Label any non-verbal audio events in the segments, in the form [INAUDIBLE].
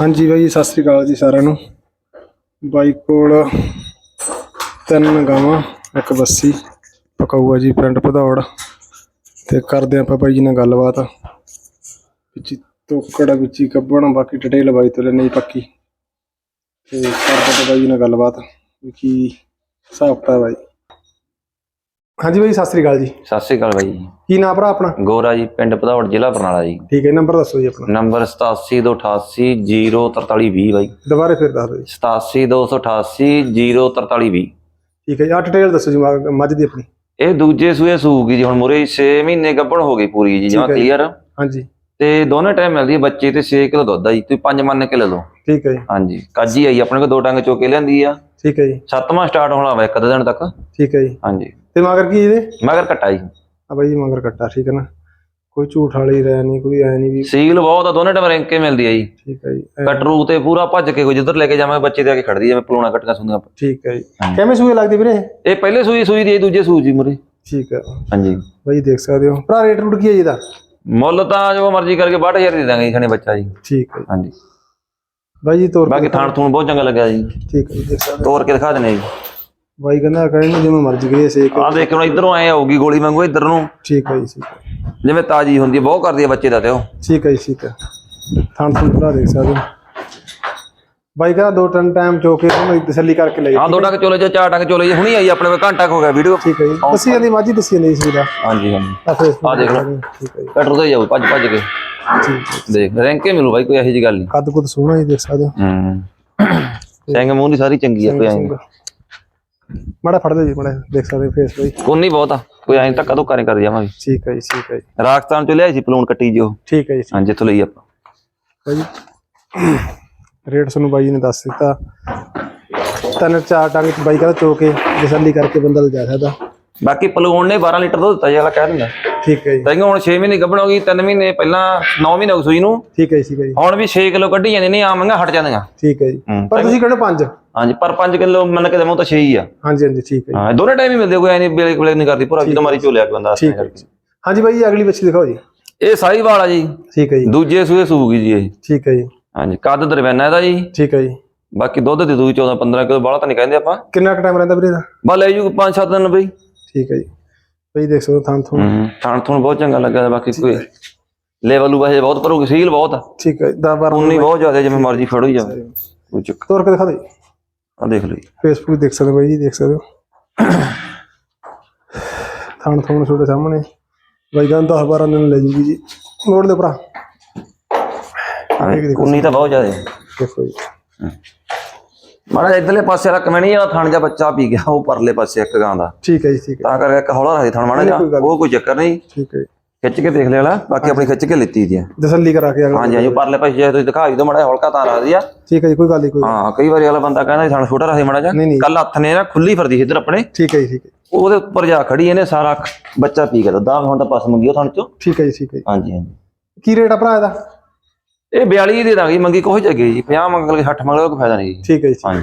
ਹਾਂਜੀ ਬਾਈ, ਸਤਿ ਸ੍ਰੀ ਅਕਾਲ ਜੀ ਸਾਰਿਆਂ ਨੂੰ। ਬਾਈ ਕੋਲ ਤਿੰਨ ਗਾਵਾਂ, ਇੱਕ ਬੱਸੀ ਪਕਾਊਆ ਜੀ ਪਿੰਡ ਭਦੌੜ। ਤੇ ਕਰਦੇ ਹਾਂ ਆਪਾਂ ਬਾਈ ਜੀ ਨਾਲ ਗੱਲਬਾਤ। ਵਿੱਚ ਤੋਕੜ, ਵਿੱਚ ਹੀ ਬਾਕੀ ਡਿਟੇਲ ਬਾਈ ਤੋਂ ਲੈਣੀ ਪੱਕੀ। ਤੇ ਕਰਦੇ ਆਪਾਂ ਬਾਈ ਜੀ ਨਾਲ ਗੱਲਬਾਤ। ਵੀ ਕੀ ਹਿਸਾਬ ਕਿਤਾਬ ਬਾਈ ਹਾਂਜੀ ਬਾਈ ਸਤਿ ਸ੍ਰੀ ਅਕਾਲ ਜੀ। ਸਤਿ ਸ਼੍ਰੀ ਅਕਾਲ ਬਾਈ। ਕੀ ਨਾਮ ਭਰਾ ਆਪਣਾ? ਗੋਰਾ ਜੀ ਪਿੰਡ ਭਦੌੜ ਜ਼ਿਲ੍ਹਾ ਬਰਨਾਲਾ ਜੀ। ਠੀਕ ਹੈ ਨੰਬਰ ਦੱਸੋ ਜੀ ਆਪਣਾ। ਨੰਬਰ 8728804320 ਬਾਈ। ਦੁਬਾਰੇ ਫਿਰ ਦੱਸ ਦਿਓ ਜੀ। 8728804320 ਠੀਕ ਹੈ ਜੀ ਆ ਡਿਟੇਲ ਦੱਸੋ ਜੀ ਮੱਝ- ਦੀ ਆਪਣੀ। ਇਹ ਦੂਜੇ ਸੂਏ ਸੂਗੀ ਜੀ ਹੁਣ ਮੁਰੇ 6 ਮਹੀਨੇ ਗੱਭਣ ਹੋ ਗਈ ਪੂਰੀ ਜੀ ਜਮਾ। ਕਲੀਅਰ ਹਾਂਜੀ। ਤੇ ਦੋਨੇ ਟਾਈਮ ਮਿਲਦੀ ਹੈ ਬੱਚੇ ਤੇ 6 ਕਿਲੋ ਦੁੱਧ ਆ ਜੀ ਤੁਸੀਂ 5 ਮੰਨ ਕੇ ਲੈ ਲਓ। ਠੀਕ ਹੈ ਜੀ। ਹਾਂਜੀ। ਕਾਜੀ ਆਈ ਆਪਣੇ ਕੋਲ ਦੋ ਟੰਗ ਚੋਕੇ ਲਿਆਂਦੀ ਆ। ਠੀਕ ਹੈ ਜੀ। ਸੱਤਵਾਂ ਸਟਾਰਟ ਹੋਣਾ ਵਾ ਇੱਕ ਦਿਨ ਤੱਕ। ਠੀਕ ਹੈ ਜੀ। ਹਾਂਜੀ। ਤੇ ਮਗਰ ਕੀ ਇਹਦੇ? ਮਗਰ ਕਟਾ ਜੀ। ਆ ਬਾਈ ਜੀ ਮਗਰ ਕੱਟਾ ਠੀਕ ਹੈ ਨਾ? ਕੋਈ ਝੂਠ ਵਾਲੀ ਰਹਿ ਨਹੀਂ ਕੋਈ ਐ ਨਹੀਂ ਵੀ ਸੀਲ ਬਹੁਤ ਆ ਦੋਨੇ ਟਾਈਮ ਰੈਂਕ ਮਿਲਦੀ ਆ ਜੀ। ਠੀਕ ਹੈ ਜੀ ਕਟਰੂ ਤੇ ਪੂਰਾ ਭੱਜ ਕੇ ਕੋਈ ਜਿੱਧਰ ਲੈ ਕੇ ਜਾਵਾਂ ਬੱਚੇ ਤੇ ਆ ਕੇ ਖੜਦੀ ਜਿਵੇਂ ਪਲੂਣਾ ਕੱਟੀਆਂ ਸੁਣਦੀਆਂ ਠੀਕ ਹੈ ਜੀ। ਕਿਵੇਂ ਸੂਏ ਲੱਗਦੀ ਵੀਰੇ? ਇਹ ਪਹਿਲੇ ਸੂਈ ਸੂਈ ਦੀ ਦੂਜੇ ਸੂਈ ਜੀ ਮੁਰੇ। ਠੀਕ ਹੈ। ਹਾਂਜੀ। ਬਾਈ ਦੇਖ ਸਕਦੇ ਹੋ। ਭਰਾ ਰੇਟ ਰੂਟ ਕੀ ਹੈ ਜੀ ਇਹਦਾ? ਮੁੱਲ ਤਾਂ ਜੋ ਮਰਜ਼ੀ ਕਰਕੇ 62000 ਦੇ ਦਾਂਗੇ ਖਣੇ ਬੱਚਾ ਜੀ। ਠੀਕ ਹੈ। ਹਾਂਜੀ। ਬਾਈ ਜੀ ਤੋਰ ਕੇ ਬਾਕੀ ਥਾਣ ਥੂਣ ਬਹੁਤ ਚੰਗਾ ਲੱਗਿਆ ਜੀ। ਠੀਕ ਹੈ ਜੀ। ਤੋੜ ਕੇ ਦਿਖਾ ਦਿੰਦੇ ਜੀ। ਬਾਈ ਕਹਿੰਦਾ ਕਹਿੰਦੇ ਜਿਵੇਂ ਮਰਜ਼ੀ ਕਰੀਏ ਸੇਕ ਆਹ ਦੇਖ ਹੁਣ ਇਧਰੋਂ ਐ ਆਊਗੀ ਗੋਲੀ ਵਾਂਗੂ ਇਧਰ ਨੂੰ। ਠੀਕ ਹੈ ਜੀ ਠੀਕ ਹੈ। ਜਿਵੇਂ ਤਾਜੀ ਹੁੰਦੀ ਹੈ ਬਹੁਤ ਕਰਦੀ ਹੈ ਬੱਚੇ ਦਾ ਤੇ ਉਹ। ਠੀਕ ਹੈ ਜੀ ਠੀਕ ਹੈ। ਥਾਂ ਥਾਂ ਭਰਾ ਦੇਖ ਸਕਦੇ ਹੋ। ਬਾਈ ਕਹਿੰਦਾ ਦੋ ਟਨ ਟਾਈਮ ਚੋ ਕੇ ਉਹਨੂੰ ਤਸੱਲੀ ਕਰਕੇ ਲੈ ਜਾ ਆਹ ਦੋ ਟੰਗ ਚੋਲੇ ਚ ਚਾਰ ਟੰਗ ਚੋਲੇ ਜੀ ਹੁਣੀ ਆਈ ਆਪਣੇ ਕੋਲ ਘੰਟਾ ਕੁ ਹੋ ਗਿਆ ਵੀਡੀਓ ਠੀਕ ਹੈ ਜੀ। ਦੱਸੀ ਜਾਂਦੀ ਮਾਜੀ ਦੱਸੀ ਜਾਂਦੀ ਇਸ ਦਾ। ਹਾਂਜੀ ਹਾਂਜੀ। ਆ ਦੇਖ ਲਓ। ਠੀਕ ਹੈ ਜੀ। ਕਟਰ ਤੋਂ ਹੀ ਜਾਊ ਭੱਜ ਭੱਜ ਕੇ। ਹੈ ਦੇਖ ਰੈਂਕੇ ਮਿਲੂ ਬਾਈ ਕੋਈ ਇਹੋ ਜੀ ਗੱਲ ਨਹੀਂ। ਕੱਦ ਕੁੱਦ ਸੋਹਣਾ ਜੀ ਦੇਖ ਸਕਦੇ ਹੋ। ਹੂੰ। [COUGHS] ਸਿੰਘ ਮੂੰਹ ਦੀ ਸਾਰੀ ਚੰਗੀ ਆ ਕੋਈ ਐਂ। ਮਾੜਾ ਫੜ ਲਓ ਜੀ ਮਾੜਾ ਦੇਖ ਸਕਦੇ ਫੇਸ ਬਾਈ। ਕੋਨੀ ਬਹੁਤ ਆ। ਕੋਈ ਐਂ ਧੱਕਾ ਧੁੱਕਾ ਨਹੀਂ ਕਰ ਜਾਵਾਂਗੇ? ਠੀਕ ਹੈ ਜੀ ਠੀਕ ਹੈ ਜੀ। ਰਾਜਸਥਾਨ ਚ ਲਿਆਈ ਸੀ ਪਲੂਣ ਕੱਟੀ ਜੀ ਉਹ? ਠੀਕ ਹੈ ਜੀ ਹਾਂ ਜਿੱਥੋਂ ਲਈ ਆਪਾਂ। ਬਾਈ ਰੇਟ ਤੁਹਾਨੂੰ ਬਾਈ ਨੇ ਦੱਸ ਦਿੱਤਾ। ਤਿੰਨ ਚਾਰ ਟੰਗ ਚ ਬਾਈ ਕਹਿੰਦਾ ਚੋ ਕੇ ਤਸੱਲੀ ਕਰਕੇ ਬੰਦਾ ਲੈ ਜਾ ਸਕਦਾ। ਬਾਕੀ ਪਲੂਣ ਨੇ 12 ਲੀਟਰ ਦੁੱਧ ਦਿੱਤਾ ਜਿਹੜਾ ਕਹਿ ਦਿੰਦਾ। ਠੀਕ ਹੈ ਜੀ ਤਾਂ ਹੁਣ 6 ਮਹੀਨੇ ਗੱਭਣ ਹੋ ਗਈ 3 ਮਹੀਨੇ ਪਹਿਲਾਂ 9 ਮਹੀਨੇ ਹੋ ਸੂਈ ਨੂੰ ਠੀਕ ਹੈ ਜੀ ਠੀਕ ਹੈ ਜੀ ਹੁਣ ਵੀ 6 ਕਿਲੋ ਕੱਢੀ ਜਾਂਦੇ ਨੇ ਆਵਾਂਗਾ ਹਟ ਜਾਂਦੀਆਂ ਠੀਕ ਹੈ ਜੀ ਪਰ ਤੁਸੀਂ ਕਹਿੰਦੇ ਪੰਜ ਹਾਂਜੀ ਪਰ 5 ਕਿਲੋ ਮੰਨ ਕੇ ਦੇਵਾਂ ਤਾਂ 6 ਹੀ ਆ ਹਾਂਜੀ ਹਾਂਜੀ ਠੀਕ ਹੈ ਜੀ ਹਾਂ ਦੋਨੇ ਟਾਈਮ ਹੀ ਮਿਲਦੇ ਕੋਈ ਐ ਨਹੀਂ ਬੇਲੇ ਬੇਲੇ ਨਹੀਂ ਕਰਦੀ ਪੂਰਾ ਜਦੋਂ ਮਾਰੀ ਝੋਲਿਆ ਬੰਦਾ ਠੀਕ ਹੈ ਜੀ। ਹਾਂਜੀ ਬਾਈ ਅਗਲੀ ਬੱਚੀ ਦਿਖਾਓ ਜੀ ਇਹ ਸਾਈਵਾਲ ਆ ਜੀ ਠੀਕ ਹੈ ਜੀ ਦੂਜੇ ਸੂਏ ਸੂਗੀ ਜੀ ਇਹ ਠੀਕ ਹੈ ਜੀ ਹਾਂਜੀ ਕੱਦ ਦਰਮਿਆਨਾ ਇਹਦਾ ਜੀ ਠੀਕ ਹੈ ਜੀ ਬਾਕੀ ਦੁੱਧ ਦੀ ਦੂਈ 14 15 ਕਿਲੋ ਬਾਹਲਾ ਤਾਂ ਨਹੀਂ ਕਹਿੰਦੇ ਆਪਾਂ ਕਿੰਨਾ ਕੁ ਟਾਈਮ ਰਹਿੰਦਾ ਵੀਰੇ ਦਾ ਬਾ ਲੈ ਜੂ 5-7 ਦਿਨ ਬਈ ਠੀਕ ਹੈ ਜੀ ਬਈ ਦੇਖ ਸਕਦੇ ਥਾਂ ਥੋਂ ਥਾਣ। ਥੂਣ ਬਹੁਤ ਚੰਗਾ ਲੱਗਾ ਬਾਕੀ ਕੋਈ ਲੈਵਲ ਉਹ ਵੈਸੇ ਬਹੁਤ ਪਰ ਸੀਲ ਬਹੁਤ ਆ। ਠੀਕ ਹੈ 10 12 ਉਨੀ ਬਹੁਤ ਜ਼ਿਆਦਾ ਜਿਵੇਂ ਮਰਜ਼ੀ ਫੜੋ ਹੀ ਜਾਵੇ ਕੋਈ ਚੱਕਰ ਤੋਰ ਕੇ ਦਿਖਾ ਦੇ। ਆ ਦੇਖ ਜੀ। ਫੇਸਬੁੱਕ ਦੇਖ ਸਕਦੇ ਬਾਈ ਜੀ ਦੇਖ ਸਕਦੇ ਹੋ। ਥਾਂ ਥੋਂ ਤੁਹਾਡੇ ਸਾਹਮਣੇ। ਬਾਈ ਕਹਿੰਦਾ 10 12 ਦਿਨ ਲੈ ਜੂਗੀ ਜੀ। ਨੋਟ ਦੇ ਭਰਾ। ਉਨੀ ਤਾਂ ਬਹੁਤ ਜ਼ਿਆਦਾ। ਦੇਖੋ ਜੀ। ਮਾੜਾ ਇੱਧਰਲੇ ਪਾਸੇ ਵਾਲਾ ਕਮੈਣੀ ਵਾਲਾ ਥਣ ਜਿਹਾ ਬੱਚਾ ਪੀ ਗਿਆ ਉਹ ਪਰਲੇ ਪਾਸੇ ਇੱਕ ਗਾਂ ਦਾ। ਠੀਕ ਹੈ ਜੀ ਠੀਕ ਹੈ। ਤਾਂ ਕਰਕੇ ਇੱਕ ਹੌਲਾ ਰਹੀ ਥਣ ਮਾੜਾ ਗੱਲ ਉਹ ਕੋਈ ਚੱਕਰ ਨਹੀਂ। ਠੀਕ ਹੈ ਜੀ। ਖਿੱਚ ਕੇ ਦੇਖ ਲਿਆ ਵਾਲਾ ਬਾਕੀ ਆਪਣੀ ਖਿੱਚ ਕੇ ਲਿੱਤੀ ਦੀ ਆ। ਤਸੱਲੀ ਕਰਾ ਕੇ ਅਗਲਾ ਹਾਂਜੀ ਹਾਂਜੀ ਉਹ ਪਰਲੇ ਪਾਸੇ ਜੇ ਤੁਸੀਂ ਦਿਖਾਈ ਦੋ ਮਾੜਾ ਜਿਹਾ ਹੌਲਕਾ ਤਾਂ ਰੱਖਦੀ ਆ। ਠੀਕ ਹੈ ਜੀ ਕੋਈ ਗੱਲ ਨਹੀਂ ਕੋਈ ਹਾਂ ਕਈ ਵਾਰੀ ਵਾਲਾ ਬੰਦਾ ਕਹਿੰਦਾ ਥਣ ਛੋਟਾ ਰਹੀ ਮਾੜਾ ਨਹੀਂ, ਜਿਹਾ ਨਹੀਂ। ਕੱਲ ਹੱਥ ਨੇ ਨਾ ਖੁੱਲੀ ਫਿਰਦੀ ਇੱਧਰ ਆਪਣੇ। ਨਹੀਂ। ਠੀਕ ਹੈ ਜੀ ਠੀਕ ਹੈ। ਉਹਦੇ ਉੱਪਰ ਜਾ ਖੜੀ ਇਹਨੇ ਸਾਰਾ ਬੱਚਾ ਪੀ ਗਿਆ ਦਾ ਹੁਣ ਤਾਂ ਪਸ ਮੰਗੀ ਉਹ ਥਣ ਚੋਂ। ਠੀਕ ਹੈ ਜੀ ਠੀਕ ਹੈ ਜੀ। ਹਾਂਜੀ ਹਾਂਜੀ। ਕੀ ਰੇਟ ਆ ਭਰਾ ਇਹਦਾ? ਇਹ 42 ਦੇ ਦਾਂਗੇ ਮੰਗੀ ਕੋਹ ਜੱਗੇ ਜੀ 50 ਮੰਗ ਲਗੇ 60 ਮੰਗ ਲਓ ਕੋਈ ਫਾਇਦਾ ਨਹੀਂ ਜੀ। ਠੀਕ ਹੈ ਜੀ। ਹਾਂਜੀ।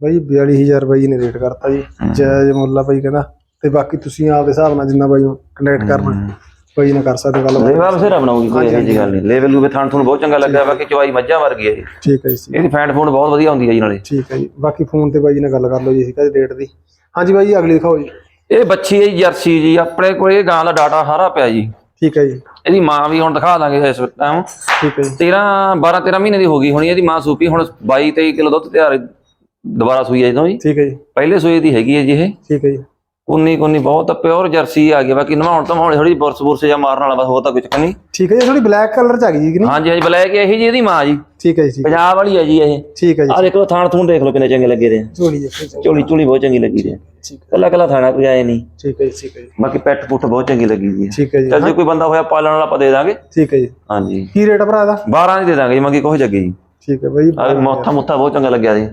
ਬਾਈ 42000 ਬਾਈ ਨੇ ਰੇਟ ਕਰਤਾ ਜੀ। ਜਾਇਜ਼ ਮੁੱਲ ਆ ਬਾਈ ਕਹਿੰਦਾ। ਤੇ ਬਾਕੀ ਤੁਸੀਂ ਆਪਦੇ ਹਿਸਾਬ ਨਾਲ ਜਿੰਨਾ ਬਾਈ ਨੂੰ ਕੰਟੈਕਟ ਕਰਨਾ ਬਾਈ ਨਾਲ ਕਰ ਸਕਦੇ ਗੱਲ ਲੇਵਾ ਬਸੇਰਾ ਬਣਾਉਗੀ ਕੋਈ ਇਹੋ ਗੱਲ ਨਹੀਂ। ਲੈਵਲ ਨੂੰ ਥਣ ਥਣ ਬਹੁਤ ਚੰਗਾ ਲੱਗਾ ਬਾਕੀ ਚਵਾਈ ਮੱਝਾਂ ਵਰਗੀ ਹੈ ਜੀ। ਠੀਕ ਹੈ ਜੀ ਇਹਦੀ ਫੈਂਟ ਫੂਡ ਬਹੁਤ ਵਧੀਆ ਹੁੰਦੀ ਹੈ ਜੀ ਨਾਲੇ। ਠੀਕ ਹੈ ਜੀ। ਬਾਕੀ ਫੋਨ ਤੇ ਬਾਈ ਜੀ ਨਾਲ ਗੱਲ ਕਰ ਲਓ ਜੀ ਠੀਕ ਹੈ ਰੇਟ ਦੀ। ਹਾਂਜੀ ਬਾਈ ਅਗਲੀ ਦਿਖਾਓ ਜੀ। ਇਹ ਬੱਚੀ ਹੈ ਜਰਸੀ ਜੀ ਆਪਣੇ ਕੋਲ ਇਹ ਗਾਂ ਦਾ ਡਾਟਾ ਸਾਰਾ ਪਿਆ ਜੀ। ਠੀਕ ਹੈ ਜੀ। ਇਹਦੀ ਮਾਂ ਵੀ ਹੁਣ ਦਿਖਾ ਦਾਂਗੇ ਇਸ ਟਾਈਮ ਠੀਕ ਹੈ ਜੀ। 13 12 13 ਮਹੀਨੇ ਦੀ ਹੋ ਗਈ ਹੋਣੀ ਇਹਦੀ ਮਾਂ ਸੂਪੀ ਹੁਣ 22 23 ਕਿਲੋ ਦੁੱਧ ਤਿਆਰ ਦੁਬਾਰਾ ਸੂਈ ਹੈ ਜਦੋਂ ਜੀ ਠੀਕ ਹੈ ਜੀ। ਪਹਿਲੇ ਸੂਏ ਦੀ ਹੈਗੀ ਹੈ ਜੀ ਇਹ। ਠੀਕ ਹੈ ਜੀ। ਕੁੰਨੀ ਕੁੰਨੀ ਬਹੁਤ ਪਿਓਰ ਜਰਸੀ ਆ ਗਈ ਬਾਕੀ ਨਵਾਉਣ ਤਾਂ ਹੌਲੀ ਥੋੜੀ ਬੁਰਸ ਬੁਰਸ ਜਾਂ ਮਾਰਨ ਵਾਲਾ ਬਸ ਹੋਰ ਤਾਂ ਕੁਝ ਨਹੀਂ। ਠੀਕ ਹੈ ਜੀ ਥੋੜੀ ਬਲੈਕ ਕਲਰ ਚ ਆ ਗਈ ਜੀ ਕਿ ਨਹੀਂ? ਹਾਂਜੀ ਹਾਂਜੀ ਬਲੈਕ ਇਹੀ ਜੀ ਇਹਦੀ ਮਾਂ ਜੀ। ਠੀਕ ਹੈ ਜੀ ਪੰਜਾਬ ਵਾਲੀ ਹੈ ਜੀ ਇਹ। ਠੀਕ ਹੈ ਜੀ ਆਹ ਦੇਖੋ ਥਾਣ ਥੂਣ ਦੇਖ ਲਓ ਕਿੰਨੇ ਚੰਗੇ ਲੱਗੇ ਰਹੇ ਝੋਲੀ ਜੀ। ਝੋਲੀ ਝੋਲੀ ਬਹੁਤ ਚੰਗੀ ਲੱਗੀ ਰਹੀ ਠੀਕ ਹੈ ਕੱਲਾ ਕੱਲਾ ਥਾਣਾ ਕੋਈ ਆਏ ਨਹੀਂ। ਠੀਕ ਹੈ ਜੀ ਠੀਕ ਹੈ ਜੀ। ਬਾਕੀ ਪੈਟ ਪੁੱਟ ਬਹੁਤ ਚੰਗੀ ਲੱਗੀ ਜੀ ਠੀਕ ਹੈ ਜੀ ਚੱਲ ਜੇ ਕੋਈ ਬੰਦਾ ਹੋਇਆ ਪਾਲਣ ਵਾਲਾ ਆਪਾਂ ਦੇ ਦਾਂਗੇ। ਠੀਕ ਹੈ ਜੀ। ਹਾਂਜੀ। ਕੀ ਰੇਟ ਆ ਭਰਾ ਦਾ 12 ਦੀ ਦੇ ਦਾਂਗੇ ਜੀ ਮੰਗੀ ਕੋਹ ਜੱਗੀ ਜੀ। ਠੀਕ ਹੈ ਬਾਈ ਆ। ਮੋਥਾ ਮੁੱਥਾ ਬਹੁਤ ਚੰਗਾ ਲੱਗਿਆ ਜੀ।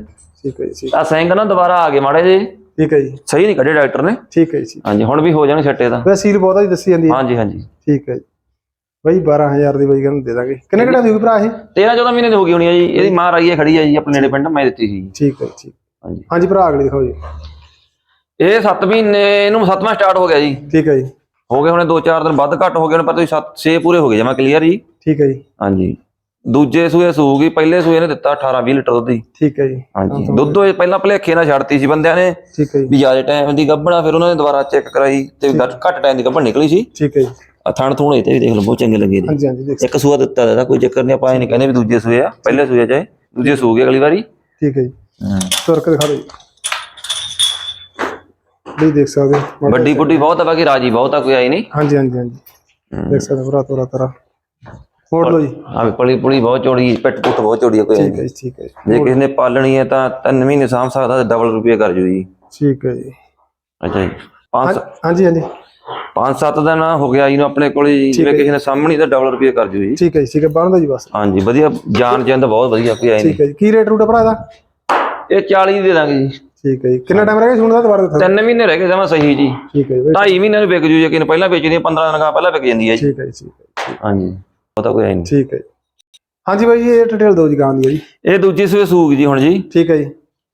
ਠੀਕ ਹੈ ਜੀ ਆ ਸਿੰਘ ਨਾ ਦੁਬਾਰਾ ਆ ਗਏ ਮਾੜੇ ਜੀ ਠੀਕ ਹੈ ਜੀ। ਸਹੀ ਨਹੀਂ ਕੱਢੇ ਡਾਕਟਰ ਨੇ? ਠੀਕ ਹੈ ਜੀ। ਹਾਂਜੀ ਹੁਣ ਵੀ ਹੋ ਜਾਣ ਛੱਟੇ ਦਾ ਵੈਸੇ ਸੀਲ ਬਹੁਤਾ ਜੀ ਦੱਸੀ ਜਾਂਦੀ ਹੈ। ਹਾਂਜੀ ਹਾਂਜੀ। ਠੀਕ ਹੈ ਜੀ। ਬਾਈ 12000 ਦੀ ਬਾਈ ਕਹਿੰਦੇ ਦੇ ਦਾਂਗੇ। ਕਿੰਨੇ ਕਿੰਨਾ ਦਿਓਗੇ ਭਰਾ ਇਹ? 13 14 ਮਹੀਨੇ ਦੀ ਹੋ ਗਈ ਹੋਣੀ ਹੈ ਜੀ। ਇਹਦੀ ਮਾਂ ਰਾਈਏ ਖੜੀ ਹੈ ਜੀ ਆਪਣੇ ਨੇੜੇ ਪਿੰਡ ਮੈਂ ਦਿੱਤੀ ਸੀ ਠੀਕ ਹੈ ਠੀਕ ਹਾਂਜੀ। ਹਾਂਜੀ ਭਰਾ ਅਗਲੀ ਦਿਖਾਓ ਜੀ। ਇਹ 7 ਮਹੀਨੇ ਇਹਨੂੰ 7ਵਾਂ ਸਟਾਰਟ ਹੋ ਗਿਆ ਜੀ। ਠੀਕ ਹੈ ਜੀ। ਹੋ ਗਏ ਹੁਣੇ 2-4 ਦਿਨ ਵੱਧ ਘੱਟ ਹੋ ਗਏ ਨੇ ਪਰ ਤੁਸੀਂ 7 6 ਪੂਰੇ ਹੋ ਗਏ ਜਮਾ ਕਲੀਅਰ ਜੀ। ਠੀਕ ਹੈ ਜੀ। ਹਾਂਜੀ। ਦੂਜੇ ਸੂਏ ਸੂਗੀ ਪਹਿਲੇ ਸੂਏ ਨੇ ਦਿੱਤਾ 18 20 ਲੀਟਰ ਦੁੱਧ ਜੀ। ਠੀਕ ਹੈ ਜੀ। ਹਾਂਜੀ। ਦੁੱਧ ਉਹ ਪਹਿਲਾਂ ਭਲੇਖੇ ਨਾਲ ਛੱਡਤੀ ਸੀ ਬੰਦਿਆਂ ਨੇ। ਠੀਕ ਹੈ ਜੀ। ਵੀ ਜ਼ਿਆਦਾ ਟਾਈਮ ਦੀ ਗੱਭਣਾ ਫਿਰ ਉਹਨਾਂ ਨੇ ਦੁਬਾਰਾ ਚੈੱਕ ਕਰਾਈ ਤੇ ਘੱਟ ਟਾਈਮ ਦੀ ਗੱਭਣ ਨਿਕਲੀ ਸੀ। ਠੀਕ ਹੈ ਜੀ। ਆ ਥਣ ਥੂਣ ਤੇ ਵੀ ਦੇਖ ਲਓ ਬਹੁਤ ਚੰਗੇ ਲੱਗੇ ਜੀ। ਹਾਂਜੀ ਹਾਂਜੀ ਦੇਖ ਇੱਕ ਸੂਆ ਦਿੱਤਾ ਦਾ ਕੋਈ ਚੱਕਰ ਨਹੀਂ ਆਪਾਂ ਇਹ ਨਹੀਂ ਕਹਿੰਦੇ ਵੀ ਦੂਜੇ ਸੂਏ ਆ ਪਹਿਲੇ ਸੂਏ ਚਾਹੇ ਦੂਜੇ ਸੂ ਗਏ ਅਗਲੀ ਵਾਰੀ। ਠੀਕ ਹੈ ਜੀ। ਤੁਰ ਕੇ ਦਿਖਾ ਦਿਓ ਜੀ। ਦੇਖ ਸਕਦੇ ਹੋ। ਵੱਡੀ ਬੁੱਢੀ ਬਹੁਤ ਆ ਬਾਕੀ ਰਾਜੀ ਬਹੁਤ ਆ ਕੋਈ ਆਈ ਨਹੀਂ। ਹਾਂਜੀ ਹਾਂਜੀ ਹਾਂਜੀ। ਦੇਖ ਸਕਦੇ ਹੋ ਭਰਾ ਤੋਰਾ ਤਰਾ ਮੋੜ ਲਓ ਜੀ ਵੀ ਪਲੀ ਪੁਲੀ ਬਹੁਤ ਚੌੜੀ ਪਿੱਟ ਪੁੱਟ ਬਹੁਤ ਚੌੜੀ ਆ ਕੋਈ ਠੀਕ ਹੈ ਜੀ ਠੀਕ ਹੈ ਜੀ ਜੇ ਕਿਸੇ ਨੇ ਪਾਲਣੀ ਹੈ ਤਾਂ ਤਿੰਨ ਮਹੀਨੇ ਸਾਂਭ ਸਕਦਾ ਤੇ ਡਬਲ ਰੁਪਏ ਕਰ ਜੂ ਜੀ ਠੀਕ ਹੈ ਜੀ ਅੱਛਾ ਜੀ ਪੰਜ ਹਾਂਜੀ ਹਾਂਜੀ ਪੰਜ ਸੱਤ ਦਿਨ ਹੋ ਗਿਆ ਜੀ ਨੂੰ ਆਪਣੇ ਕੋਲੇ ਜੀ ਜਿਵੇਂ ਕਿਸੇ ਨੇ ਸਾਹਮਣੀ ਤਾਂ ਡਬਲ ਰੁਪਏ ਕਰ ਜੂ ਜੀ ਠੀਕ ਹੈ ਜੀ ਠੀਕ ਹੈ ਬੰਦ ਜੀ ਬਸ ਹਾਂਜੀ ਵਧੀਆ ਜਾਨ ਜਿੰਦ ਬਹੁਤ ਵਧੀਆ ਕੋਈ ਆਈ ਨਹੀਂ ਠੀਕ ਹੈ ਜੀ ਕੀ ਰੇਟ ਰੂਟ ਆ ਭਰਾ ਇਹਦਾ ਇਹ 40 ਦੇ ਦਾਂਗੇ ਜੀ ਠੀਕ ਹੈ ਜੀ ਕਿੰਨਾ ਟਾਈਮ ਰਹਿ ਗਿਆ ਸੁਣਦਾ ਦੁਬਾਰਾ ਦੱਸੋ ਤਿੰਨ ਮਹੀਨੇ ਰਹਿ ਗਏ ਜਮਾ ਸਹੀ ਜੀ ਠੀਕ ਹੈ ਜੀ ਢਾਈ ਮਹੀਨੇ ਨੂੰ ਵਿਕ ਜੂ ਜੇ ਕਿਸੇ ਨੇ ਪਹਿਲਾਂ ਵੇਚਦੀ 15 ਦਿਨ ਕਾ ਪਹਿਲਾਂ ਵਿਕ ਜਾਂਦੀ ਹੈ ਜੀ ਠੀਕ ਹੈ ਜੀ ਠੀਕ ਹੈ ਹਾਂਜੀ ਪਤਾ ਕੋਈ ਨਹੀਂ। ਠੀਕ ਹੈ ਜੀ। ਹਾਂਜੀ ਬਾਈ ਜੀ ਇਹ ਡਿਟੇਲ ਦਿਓ ਜੀ ਗਾਂ ਦੀ ਜੀ। ਇਹ ਦੂਜੀ ਸੂਏ ਸੂਕ ਜੀ ਹੁਣ ਜੀ। ਠੀਕ ਹੈ ਜੀ।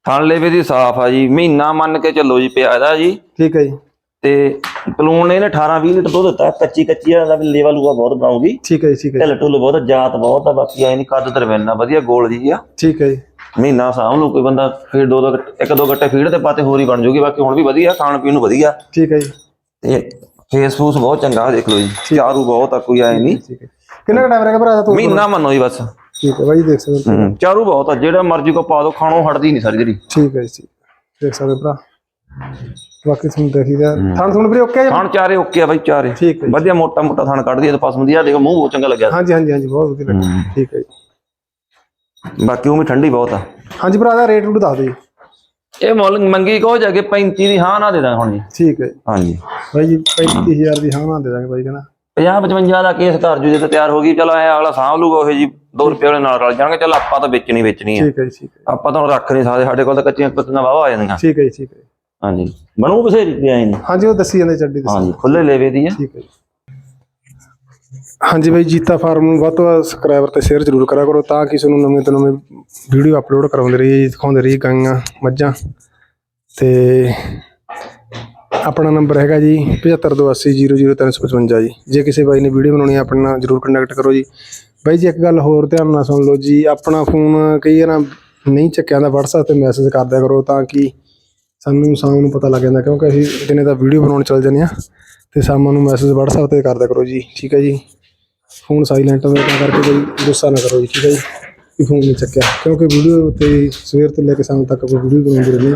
ਥਣ ਲੇਵੇ ਦੀ ਸਾਫ਼ ਆ ਜੀ। ਮਹੀਨਾ ਮੰਨ ਕੇ ਚੱਲੋ ਜੀ ਪਿਆ ਇਹਦਾ ਜੀ। ਠੀਕ ਹੈ ਜੀ। ਤੇ ਪਲੂਣ ਨੇ ਇਹਨੇ 18 20 ਲੀਟਰ ਦੁੱਧ ਦਿੱਤਾ। ਕੱਚੀ ਕੱਚੀ ਦਾ ਵੀ ਲੇਵਾ ਲੂਆ ਬਹੁਤ ਬਣਾਉਗੀ ਠੀਕ ਹੈ ਜੀ ਠੀਕ ਹੈ ਜੀ, ਢਿੱਲ ਢੁੱਲ ਬਹੁਤ ਜਾਤ ਬਹੁਤ ਆ। ਬਾਕੀ ਐ ਨਹੀਂ ਕੱਦ ਦਰਮਿਆਨਾ ਵਧੀਆ ਗੋਲ ਜੀ ਆ। ਠੀਕ ਹੈ ਜੀ। ਮਹੀਨਾ ਸਾਂਭ ਲੂ ਕੋਈ ਬੰਦਾ ਫਿਰ ਦੋ ਦੋ ਗੱਟ- ਇੱਕ ਦੋ ਗੱਟੇ ਫੀਡ ਤੇ ਪਾਤੇ ਹੋਰ ਹੀ ਬਣ ਜੂਗੀ। ਬਾਕੀ ਹੁਣ ਵੀ ਵਧੀਆ ਖਾਣ ਪੀਣ ਨੂੰ ਵਧੀਆ। ਠੀਕ ਹੈ ਜੀ। ਤੇ ਫੇਸ ਫੂਸ ਬਹੁਤ ਚੰਗਾ ਦੇਖ ਲਓ ਜੀ। ਚਾਰੂ ਬਹੁਤ ਆ ਕੋਈ ਐ ਨਹੀਂ ਠੀਕ ਹੈ ਕਿੰਨਾ ਟਾਈਮ ਰਹਿ ਗਿਆ ਭਰਾ ਤੂੰ? ਮਹੀਨਾ ਮੰਨੋ ਜੀ ਬਸ। ਠੀਕ ਹੈ ਬਾਈ ਦੇਖ ਸਕਦੇ ਹੋ। ਚਾਰੂ ਬਹੁਤ ਆ ਜਿਹੜਾ ਮਰਜ਼ੀ ਕੋ ਪਾ ਦੋ ਖਾਣੋਂ ਹਟਦੀ ਨਹੀਂ ਸਾਰੀ ਜਿਹੜੀ। ਠੀਕ ਹੈ ਜੀ ਦੇਖ ਸਕਦੇ ਭਰਾ। ਬਾਕੀ ਤੁਹਾਨੂੰ ਦੇਖੀਦਾ ਥਣ ਥਣ ਵੀਰੇ ਓਕੇ ਖਾਣ ਚਾਰੇ ਓਕੇ ਆ ਬਾਈ ਚਾਰੇ। ਠੀਕ ਹੈ। ਵਧੀਆ ਮੋਟਾ ਮੋਟਾ ਥਣ ਕੱਢਦੀ ਆ ਤੇ ਪਸਮ ਦੀ ਆ ਦੇਖੋ ਮੂੰਹ ਬਹੁਤ ਚੰਗਾ ਲੱਗਿਆ। ਹਾਂਜੀ ਹਾਂਜੀ ਹਾਂਜੀ ਬਹੁਤ ਵਧੀਆ ਲੱਗਾ। ਠੀਕ ਹੈ ਜੀ। ਬਾਕੀ ਉਹ ਵੀ ਠੰਡੀ ਬਹੁਤ ਆ। ਹਾਂਜੀ ਭਰਾ ਦਾ ਰੇਟ ਰੂਟ ਦੱਸ ਦਿਓ ਇਹ ਮੁੱਲ ਮੰਗੀ ਕਹੋ ਜਾ ਕੇ 35 ਦੀ ਹਾਂ ਨਾ ਦੇ ਦਾਂ ਹੁਣ ਜੀ। ਠੀਕ ਹੈ। ਹਾਂਜੀ। ਬਾਈ ਜੀ 35000 ਦੀ ਹਾਂ ਨਾ ਦੇ ਦਾਂਗੇ ਬਾਈ ਕਹਿੰਦਾ। 50 55 ਦਾ ਕੇਸ ਕਰ ਜੂ ਜੇ ਤੇ ਤਿਆਰ ਹੋ ਗਈ ਚਲੋ ਐ ਅਗਲਾ ਸਾਂਭ ਲੂਗਾ ਉਹ ਜੀ 2 ਰੁਪਏ ਵਾਲੇ ਨਾਲ ਰਲ ਜਾਣਗੇ ਚਲ ਆਪਾਂ ਤਾਂ ਵੇਚਣੀ ਵੇਚਣੀ ਆ। ਠੀਕ ਹੈ ਜੀ ਠੀਕ ਹੈ। ਆਪਾਂ ਤਾਂ ਹੁਣ ਰੱਖ ਨਹੀਂ ਸਕਦੇ ਸਾਡੇ ਕੋਲ ਤਾਂ ਕੱਚੀਆਂ ਕੁੱਤੀਆਂ ਵਾਵਾ ਆ ਜਾਂਦੀਆਂ। ਠੀਕ ਹੈ ਜੀ ਠੀਕ ਹੈ। ਹਾਂਜੀ। ਬਣੂ ਬਸੇਰੀ ਤੇ ਆਏ ਨਹੀਂ। ਹਾਂਜੀ ਉਹ ਦੱਸੀ ਜਾਂਦੇ ਚੱਡੀ ਦੱਸੀ। ਹਾਂਜੀ ਖੁੱਲੇ ਲੇਵੇ ਦੀ ਆ। ਠੀਕ ਹੈ ਜੀ। ਹਾਂਜੀ ਬਾਈ ਜੀਤਾ ਫਾਰਮ ਨੂੰ ਵੱਧ ਤੋਂ ਵੱਧ ਸਬਸਕ੍ਰਾਈਬਰ ਤੇ ਸ਼ੇਅਰ ਜ਼ਰੂਰ ਕਰਿਆ ਕਰੋ ਤਾਂ ਕਿ ਤੁਹਾਨੂੰ ਨਵੇਂ ਤੋਂ ਨਵੇਂ ਵੀਡੀਓ ਅਪਲੋਡ ਕਰਾਉਂਦੇ ਰਹੀਏ ਦਿਖਾਉਂਦੇ ਰਹੀਏ ਗਾਈਆਂ ਮੱਝਾਂ। ਤੇ ਆਪਣਾ ਨੰਬਰ ਹੈਗਾ ਜੀ 7528000355 ਜੀ। ਜੇ ਕਿਸੇ ਬਾਈ ਨੇ ਵੀਡੀਓ ਬਣਾਉਣੀ ਹੈ ਆਪਣੇ ਨਾਲ ਜ਼ਰੂਰ ਕੰਟੈਕਟ ਕਰੋ ਜੀ। ਬਾਈ ਜੀ, ਇੱਕ ਗੱਲ ਹੋਰ ਧਿਆਨ ਨਾਲ ਸੁਣ ਲਓ ਜੀ, ਆਪਣਾ ਫੋਨ ਕਈ ਵਾਰ ਨਹੀਂ ਚੱਕਿਆ ਜਾਂਦਾ WhatsApp ਤੇ ਮੈਸੇਜ ਕਰ ਕਰੋ ਤਾਂ ਕਿ ਸਾਨੂੰ ਸ਼ਾਮ ਨੂੰ ਪਤਾ ਲੱਗ ਜਾਂਦਾ, ਕਿਉਂਕਿ ਅਸੀਂ ਦਿਨੇ ਤਾਂ ਵੀਡੀਓ ਬਣਾਉਣ ਚੱਲ ਜਾਂਦੇ ਆ ਤੇ ਸ਼ਾਮ ਨੂੰ ਮੈਸੇਜ WhatsApp ਤੇ ਕਰ ਕਰੋ ਜੀ, ਠੀਕ ਹੈ ਜੀ? ਫੋਨ ਸਾਇਲੈਂਟ ਹੋਵੇ ਤਾਂ ਕਰਕੇ ਕੋਈ ਗੁੱਸਾ ਨਾ ਕਰੋ ਜੀ, ਠੀਕ ਹੈ ਜੀ? ਵੀ ਫੋਨ ਨਹੀਂ ਚੱਕਿਆ, ਕਿਉਂਕਿ ਵੀਡੀਓ ਤੇ ਸਵੇਰ ਤੋਂ ਲੈ ਕੇ ਸ਼ਾਮ ਤੱਕ ਕੋਈ ਵੀਡੀਓ ਬਣਾਉਂਦੇ ਰਹਿੰਦੇ